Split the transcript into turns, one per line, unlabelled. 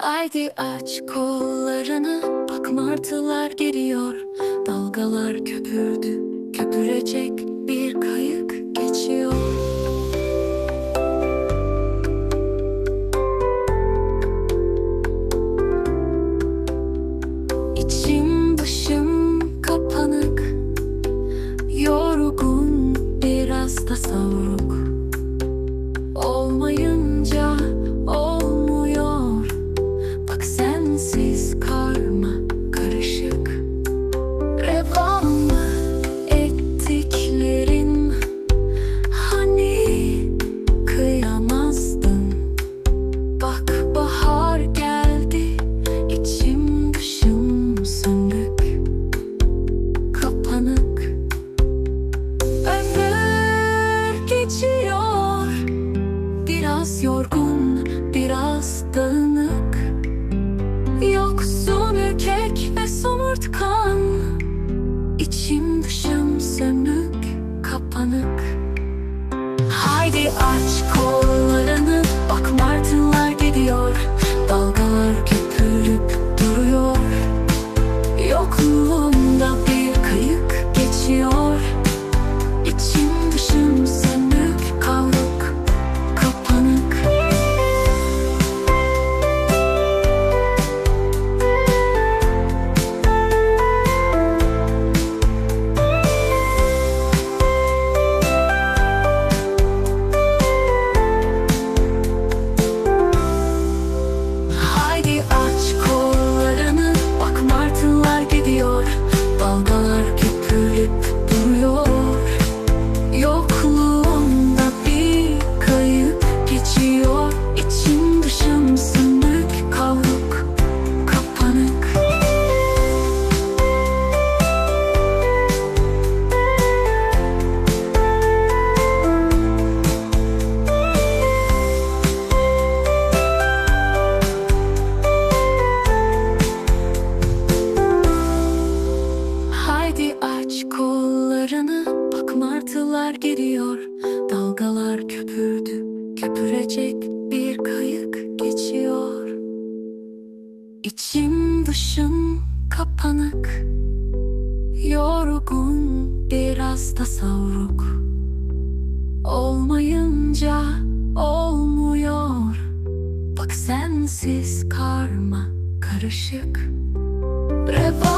Haydi aç kollarını Bak martılar geliyor. Dalgalar köpürdü Köpürecek bir kayık geçiyor. İçim dışım kapanık Yorgun biraz da savruk Hadi aç kolları İçim dışım kapanık Yorgun biraz da savruk. Olmayınca olmuyor Bak sensiz karma karışık. Reva